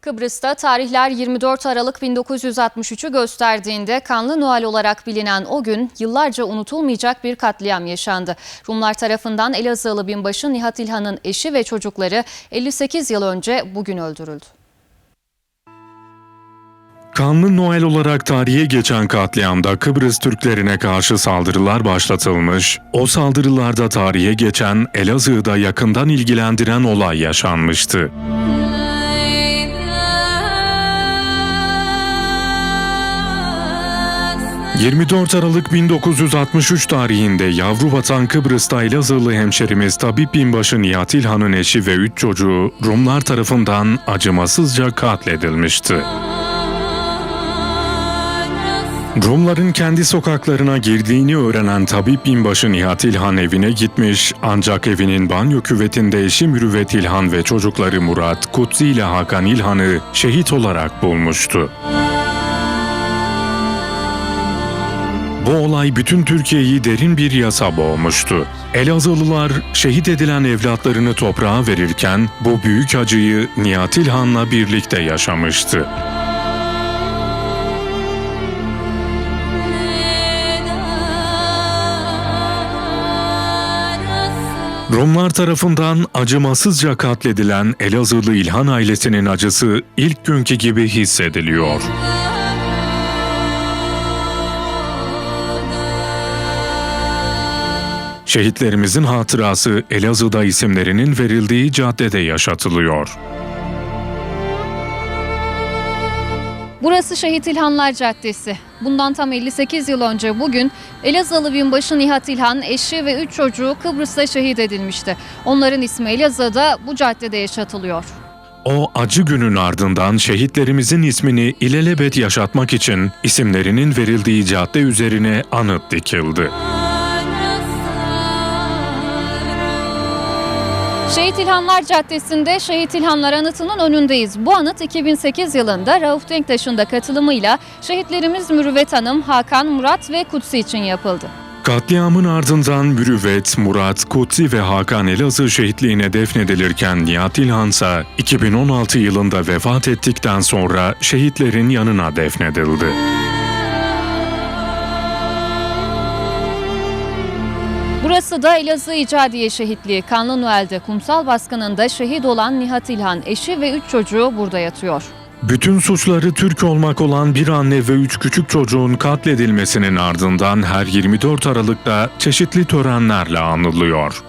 Kıbrıs'ta tarihler 24 Aralık 1963'ü gösterdiğinde kanlı Noel olarak bilinen o gün yıllarca unutulmayacak bir katliam yaşandı. Rumlar tarafından Elazığlı binbaşı Nihat İlhan'ın eşi ve çocukları 58 yıl önce bugün öldürüldü. Kanlı Noel olarak tarihe geçen katliamda Kıbrıs Türklerine karşı saldırılar başlatılmış, o saldırılarda tarihe geçen Elazığ'da yakından ilgilendiren olay yaşanmıştı. ...24 Aralık 1963 tarihinde yavru vatan Kıbrıs'ta Elazığlı hemşerimiz Tabip Binbaşı Nihat İlhan'ın eşi ve üç çocuğu Rumlar tarafından acımasızca katledilmişti. Rumların kendi sokaklarına girdiğini öğrenen tabip binbaşı Nihat İlhan evine gitmiş ancak evinin banyo küvetinde eşi Mürüvvet İlhan ve çocukları Murat, Kutsi ile Hakan İlhan'ı şehit olarak bulmuştu. Bu olay bütün Türkiye'yi derin bir yasa boğmuştu. Elazığlılar şehit edilen evlatlarını toprağa verirken bu büyük acıyı Nihat İlhan'la birlikte yaşamıştı. Rumlar tarafından acımasızca katledilen Elazığlı İlhan ailesinin acısı ilk günkü gibi hissediliyor. Şehitlerimizin hatırası Elazığ'da isimlerinin verildiği caddede yaşatılıyor. Burası Şehit İlhanlar Caddesi. Bundan tam 58 yıl önce bugün Elazığlı binbaşı Nihat İlhan eşi ve 3 çocuğu Kıbrıs'ta şehit edilmişti. Onların ismi Elazığ'da bu caddede yaşatılıyor. O acı günün ardından şehitlerimizin ismini ilelebet yaşatmak için isimlerinin verildiği cadde üzerine anıt dikildi. Şehit İlhanlar Caddesi'nde Şehit İlhanlar Anıtı'nın önündeyiz. Bu anıt 2008 yılında Rauf Denktaş'ın da katılımıyla şehitlerimiz Mürüvvet Hanım, Hakan, Murat ve Kutsi için yapıldı. Katliamın ardından Mürüvvet, Murat, Kutsi ve Hakan Elazığ şehitliğine defnedilirken Nihat İlhan ise 2016 yılında vefat ettikten sonra şehitlerin yanına defnedildi. Burası da Elazığ İcadiye Şehitliği. Kanlı Noel'de kumsal baskınında şehit olan Nihat İlhan eşi ve 3 çocuğu burada yatıyor. Bütün suçları Türk olmak olan bir anne ve üç küçük çocuğun katledilmesinin ardından her 24 Aralık'ta çeşitli törenlerle anılıyor.